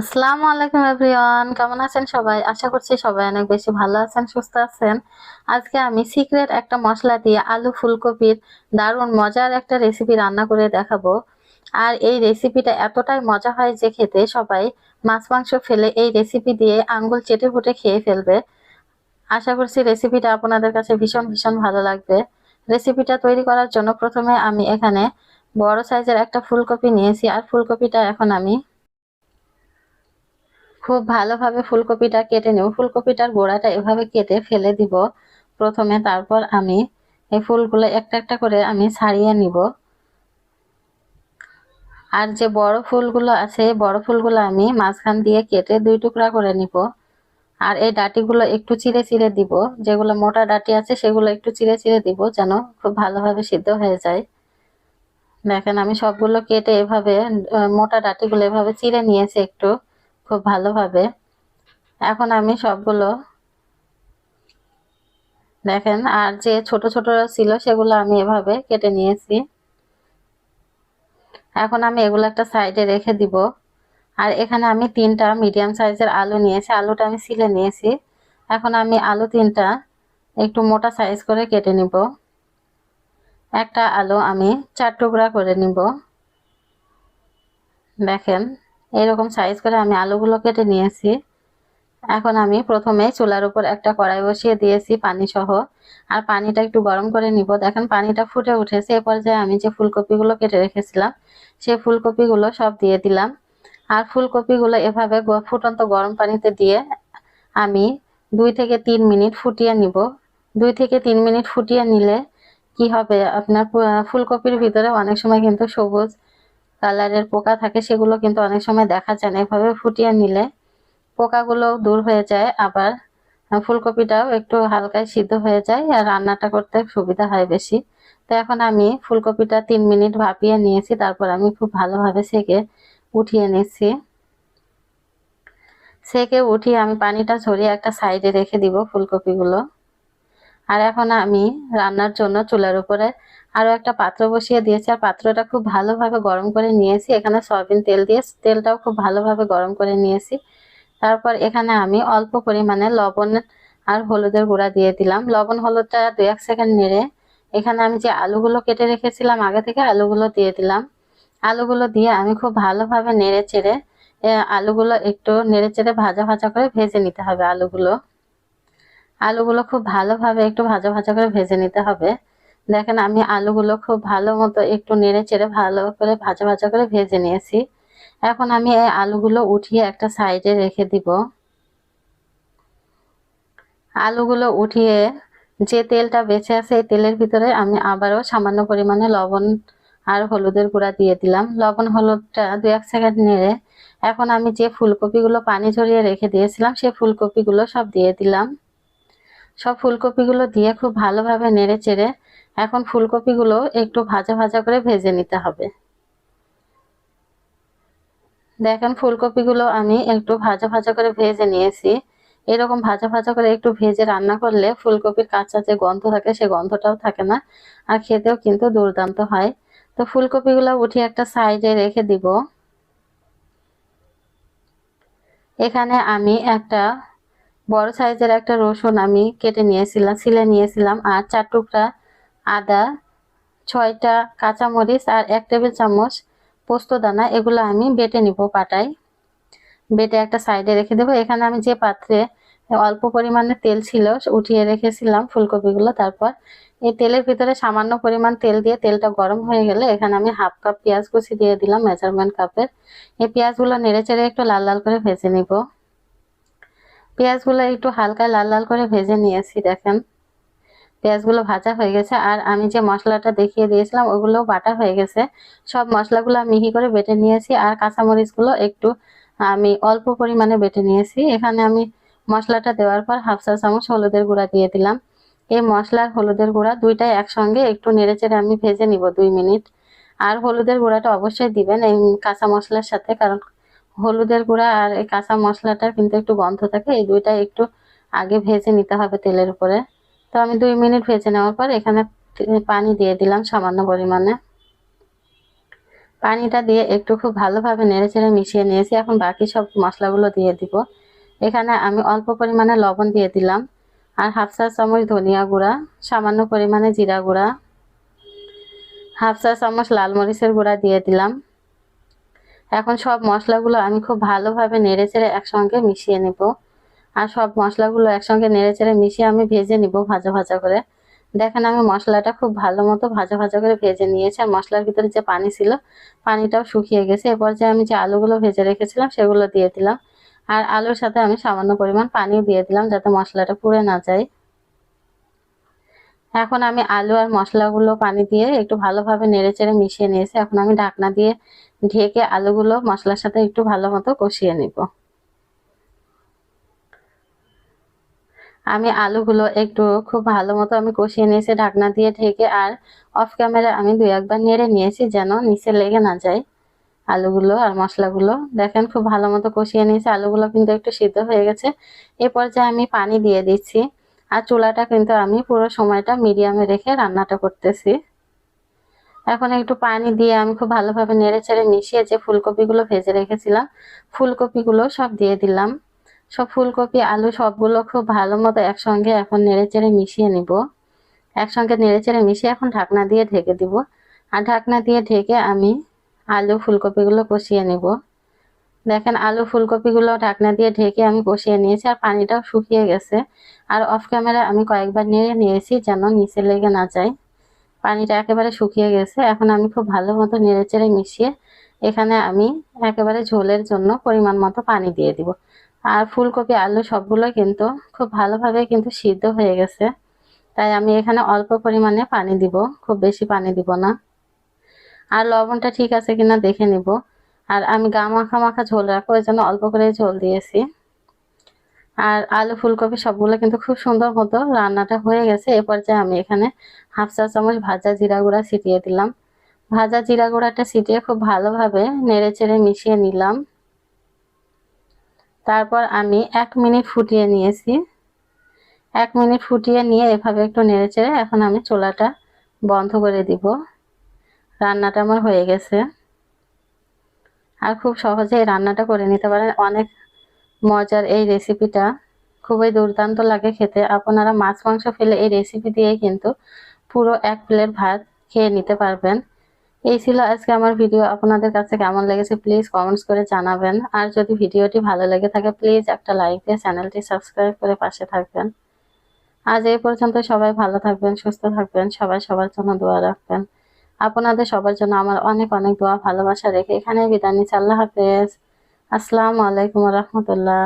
আসসালামু আলাইকুম এভরিওয়ান, কেমন আছেন সবাই? আশা করছি সবাই অনেক বেশি ভালো আছেন, সুস্থ আছেন। আজকে আমি সিক্রেট একটা মশলা দিয়ে আলু ফুলকপির দারুণ মজার একটা রেসিপি রান্না করে দেখাবো। আর এই রেসিপিটা এতটাই মজা হয় যে খেতে সবাই মাছ, মাংস ফেলে এই রেসিপি দিয়ে আঙ্গুল চেটে ফুটে খেয়ে ফেলবে। আশা করছি রেসিপিটা আপনাদের কাছে ভীষণ ভীষণ ভালো লাগবে। রেসিপিটা তৈরি করার জন্য প্রথমে আমি এখানে বড় সাইজের একটা ফুলকপি নিয়েছি, আর ফুলকপিটা এখন আমি খুব ভালোভাবে ফুলকপিটা কেটে নেব। ফুলকপিটার গোড়াটা এভাবে কেটে ফেলে দিব। প্রথমে তারপর আমি এই ফুলগুলো একটা একটা করে আমি ছাড়িয়ে নিব। আর যে বড় ফুলগুলো আছে বড় ফুলগুলো আমি মাঝখান দিয়ে কেটে দুই টুকরা করে নিব। আর এই ডাটিগুলো একটু চিড়ে চিড়ে দিব। যেগুলো মোটা ডাটি আছে, সেগুলো একটু চিড়ে চিড়ে দিব যেন খুব ভালোভাবে সিদ্ধ হয়ে যায়। দেখেন আমি সবগুলো কেটে এভাবে মোটা ডাটিগুলো এভাবে চিড়ে নিয়েছি একটু। খুব ভালোভাবে। এখন আমি সবগুলো দেখেন, আর যে ছোট ছোট ছিল সেগুলো আমি এভাবে কেটে নিয়েছি। এখন আমি এগুলো একটা সাইডে রেখে দিব। আর এখানে আমি তিনটা মিডিয়াম সাইজের আলু নিয়েছি, আলুটা আমি ছিলে নিয়েছি। এখন আমি আলু তিনটা একটু মোটা সাইজ করে কেটে নিব। একটা আলু আমি চার টুকরা করে নিব। দেখেন এরকম সাইজ করে আমি আলুগুলো কেটে নিয়েছি। এখন আমি প্রথমে চুলার উপর একটা কড়াই বসিয়ে দিয়েছি পানি সহ আর পানিটা একটু গরম করে নিব। দেখেন পানিটা ফুটে উঠেছে। এ পর্যায়ে আমি যে ফুলকপিগুলো কেটে রেখেছিলাম সেই ফুলকপিগুলো সব দিয়ে দিলাম। আর ফুলকপিগুলো এভাবে ফুটন্ত গরম পানিতে দিয়ে আমি দুই থেকে তিন মিনিট ফুটিয়ে নিব। দুই থেকে তিন মিনিট ফুটিয়ে নিলে কি হবে? আপনার ফুলকপির ভিতরে অনেক সময় কিন্তু সবুজ কালারের পোকা থাকে সেগুলো কিন্তু অনেক সময় দেখা যায় না। এভাবে ফুটিয়ে নিলে পোকাগুলো দূর হয়ে যায়, আবার ফুলকপিটাও একটু হালকায় সিদ্ধ হয়ে যায় আর রান্নাটা করতে সুবিধা হয় বেশি। তো এখন আমি ফুলকপিটা তিন মিনিট ভাপিয়ে নিয়েছি, তারপর আমি খুব ভালোভাবে সেকে উঠিয়ে নিচ্ছি। সেকে উঠিয়ে আমি পানিটা ঝরিয়ে একটা সাইডে রেখে দিব ফুলকপিগুলো। আর এখন আমি রান্নার জন্য চুলার উপরে আরও একটা পাত্র বসিয়ে দিয়েছি। আর পাত্রটা খুব ভালোভাবে গরম করে নিয়েছি। এখানে সয়াবিন তেল দিয়ে তেলটাও খুব ভালোভাবে গরম করে নিয়েছি। তারপর এখানে আমি অল্প পরিমাণে লবণ আর হলুদের গুঁড়া দিয়ে দিলাম। লবণ, হলুদটা দু এক সেকেন্ড নেড়ে এখানে আমি যে আলুগুলো কেটে রেখেছিলাম আগে থেকে আলুগুলো দিয়ে দিলাম। আলুগুলো দিয়ে আমি খুব ভালোভাবে নেড়ে চেড়ে আলুগুলো একটু নেড়ে চেড়ে ভাজা ভাজা করে ভেজে নিতে হবে আলুগুলো। আলুগুলো খুব ভালোভাবে একটু ভাজা ভাজা করে ভেজে নিতে হবে। দেখেন, আমি আলুগুলো খুব ভালো মতো একটু নেড়ে চেড়ে ভালো করে ভাজা ভাজা করে ভেজে নিয়েছি। এখন আমি এই আলুগুলো উঠিয়ে একটা সাইডে রেখে দিব। আলুগুলো উঠিয়ে যে তেলটা বেঁচে আছে এই তেলের ভিতরে আমি আবারও সামান্য পরিমাণে লবণ আর হলুদের গুঁড়া দিয়ে দিলাম। লবণ, হলুদটা দু এক সেকেন্ড নেড়ে এখন আমি যে ফুলকপিগুলো পানি ঝরিয়ে রেখে দিয়েছিলাম সেই ফুলকপিগুলো সব দিয়ে দিলাম। সব ফুলকপিগুলো দিয়ে খুব ভালোভাবে নেড়ে চেড়ে এখন ফুলকপিগুলো একটু ভাজা ভাজা করে ভেজে নিতে হবে। দেখেন ফুলকপিগুলো আমি একটু ভাজা ভাজা করে ভেজে নিয়েছি। এরকম ভাজা ভাজা করে একটু ভেজে রান্না করলে ফুলকপির কাঁচা যে গন্ধ থাকে সে গন্ধটাও থাকে না আর খেতেও কিন্তু দুর্দান্ত হয়। তো ফুলকপিগুলো উঠিয়ে একটা সাইডে রেখে দিব। এখানে আমি একটা বড় সাইজের একটা রসুন আমি কেটে নিয়েছিলাম, ছিলে নিয়েছিলাম। আর চার টুকরা আদা, ছয়টা কাঁচামরিচ আর এক টেবিল চামচ পোস্ত দানা, এগুলো আমি বেটে নিব পাটায়। বেটে একটা সাইডে রেখে দেবো। এখানে আমি যে পাত্রে অল্প পরিমাণে তেল ছিল, উঠিয়ে রেখেছিলাম ফুলকপিগুলো। তারপর এই তেলের ভিতরে সামান্য পরিমাণ তেল দিয়ে তেলটা গরম হয়ে গেলে এখানে আমি হাফ কাপ পেঁয়াজ কুচি দিয়ে দিলাম, মেজারমেন্ট কাপের। এই পেঁয়াজগুলো নেড়ে চেড়ে একটু লাল লাল করে ভেজে নিব। পেঁয়াজগুলো একটু হালকা লাল লাল করে ভেজে নিয়েছি, দেখেন। পেঁয়াজগুলো ভাজা হয়ে গেছে, আর আমি যে মশলাটা দেখিয়ে দিয়েছিলাম ওগুলো বাটা হয়ে গেছে। সব মশলাগুলো মিহি করে বেটে নিয়েছি, আর কাঁচামরিচগুলো একটু আমি অল্প পরিমাণে বেটে নিয়েছি। এখানে আমি মশলাটা দেওয়ার পর হাফ চা চামচ হলুদের গুঁড়া দিয়ে দিলাম। এই মশলার হলুদের গুঁড়া দুইটাই একসঙ্গে একটু নেড়েচেড়ে আমি ভেজে নিব দুই মিনিট। আর হলুদের গুঁড়াটা অবশ্যই দিবেন এই কাঁচা মশলার সাথে, কারণ হলুদের গুঁড়া আর এই কাঁচা মশলাটার কিন্তু একটু গন্ধ থাকে। এই দুইটা একটু আগে ভেজে নিতে হবে তেলের উপরে। তো আমি দুই মিনিট ভেজে নেওয়ার পর এখানে পানি দিয়ে দিলাম সামান্য পরিমাণে। পানিটা দিয়ে একটু খুব ভালোভাবে নেড়েচেড়ে মিশিয়ে নিয়েছি। এখন বাকি সব মশলাগুলো দিয়ে দিব। এখানে আমি অল্প পরিমাণে লবণ দিয়ে দিলাম। আর হাফ চা চামচ ধনিয়া গুঁড়া, সামান্য পরিমাণে জিরা গুঁড়া, হাফ চা চামচ লাল মরিচের গুঁড়া দিয়ে দিলাম। এখন সব মশলাগুলো আমি খুব ভালোভাবে নেড়েচেড়ে একসঙ্গে মিশিয়ে নেব। আর সব মশলাগুলো একসঙ্গে নেড়েচেড়ে মিশিয়ে আমি ভেজে নিব ভাজা ভাজা করে। দেখেন আমি মশলাটা খুব ভালো মতো ভাজা ভাজা করে ভেজে নিয়েছি। আর মশলার ভিতরে যে পানি ছিল, পানিটাও শুকিয়ে গেছে। এরপর যে আমি যে আলুগুলো ভেজে রেখেছিলাম, সেগুলো দিয়ে দিলাম। আর আলুর সাথে আমি সামান্য পরিমাণ পানিও দিয়ে দিলাম যাতে মশলাটা পুড়ে না যায়। এখন আমি আলু আর মশলাগুলো পানি দিয়ে একটু ভালোভাবে নেড়েচেড়ে মিশিয়ে নিয়েছি। এখন আমি ঢাকনা দিয়ে ঢেকে আলুগুলো মশলার সাথে একটু ভালো মতো কষিয়ে নিব। আমি আলুগুলো একটু খুব ভালো মতো আমি কষিয়ে নিয়েছি, ঢাকনা দিয়ে ঢেকে আর অফ ক্যামেরা আমি দুই একবার নেড়ে নিয়েছি যেন নিচে লেগে না যায় আলুগুলো আর মশলাগুলো। দেখেন খুব ভালো মতো কষিয়ে নিয়েছি, আলুগুলো কিন্তু একটু সিদ্ধ হয়ে গেছে। এ পর্যায়ে আমি পানি দিয়ে দিচ্ছি। আর চুলাটা কিন্তু আমি পুরো সময়টা মিডিয়ামে রেখে রান্নাটা করতেছি। এখন একটু পানি দিয়ে আমি খুব ভালোভাবে নেড়ে চেড়ে মিশিয়ে যে ফুলকপিগুলো ভেজে রেখেছিলাম, ফুলকপিগুলো সব দিয়ে দিলাম। সব ফুলকপি, আলু সবগুলো খুব ভালো মতো একসঙ্গে এখন নেড়ে চেড়ে মিশিয়ে নিব। একসঙ্গে নেড়ে চেড়ে মিশিয়ে এখন ঢাকনা দিয়ে ঢেকে দিব। আর ঢাকনা দিয়ে ঢেকে আমি আলু ফুলকপিগুলো কষিয়ে নিব। দেখেন, আলু ফুলকপিগুলো ঢাকনা দিয়ে ঢেকে আমি বসিয়ে নিয়েছি আর পানিটাও শুকিয়ে গেছে। আর অফ ক্যামেরা আমি কয়েকবার নেড়ে নিয়েছি যেন নিচে লেগে না যায়। পানিটা একেবারে শুকিয়ে গেছে। এখন আমি খুব ভালো মতো নেড়ে চেড়ে মিশিয়ে এখানে আমি একেবারে ঝোলের জন্য পরিমাণ মতো পানি দিয়ে দিব। আর ফুলকপি, আলু সবগুলো কিন্তু খুব ভালোভাবে কিন্তু সিদ্ধ হয়ে গেছে। তাই আমি এখানে অল্প পরিমাণে পানি দিব। খুব বেশি পানি দিব না। আর লবণটা ঠিক আছে কিনা দেখে নিব। আর আমি গা মাখা মাখা ঝোল রাখব, ওই জন্য অল্প করে ঝোল দিয়েছি। আর আলু, ফুলকপি সবগুলো কিন্তু খুব সুন্দর মতো রান্নাটা হয়ে গেছে। এ পর্যায়ে আমি এখানে হাফ চা চামচ ভাজা জিরা গুঁড়া ছিটিয়ে দিলাম। ভাজা জিরা গুঁড়াটা ছিটিয়ে খুব ভালোভাবে নেড়ে চেড়ে মিশিয়ে নিলাম। তারপর আমি এক মিনিট ফুটিয়ে নিয়েছি। এক মিনিট ফুটিয়ে নিয়ে এভাবে একটু নেড়ে চেড়ে এখন আমি চোলাটা বন্ধ করে দিব। রান্নাটা আমার হয়ে গেছে। আর খুব সহজে রান্নাটা করে নিতে পারেন। অনেক মজার এই রেসিপিটা খুবই দুর্দান্ত লাগে খেতে। আপনারা মাছ, মাংস ফেলে এই রেসিপি দিয়ে কিন্তু পুরো এক প্লেট ভাত খেয়ে নিতে পারবেন। এই ছিল আজকে আমার ভিডিও আপনাদের কাছে কেমন লেগেছে প্লিজ কমেন্টস করে জানাবেন। আর যদি ভিডিওটি ভালো লেগে থাকে প্লিজ একটা লাইক দিয়ে চ্যানেলটি সাবস্ক্রাইব করে পাশে থাকবেন। আজ এই পর্যন্ত সবাই ভালো থাকবেন, সুস্থ থাকবেন, সবাই সবার জন্য দোয়া রাখবেন। আপনাদের সবার জন্য আমার অনেক অনেক দোয়া, ভালোবাসা রেখে এখানে বিদায় নিচ্ছি। আল্লাহ হাফেজ। আসসালামু আলাইকুম রহমতুল্লাহ।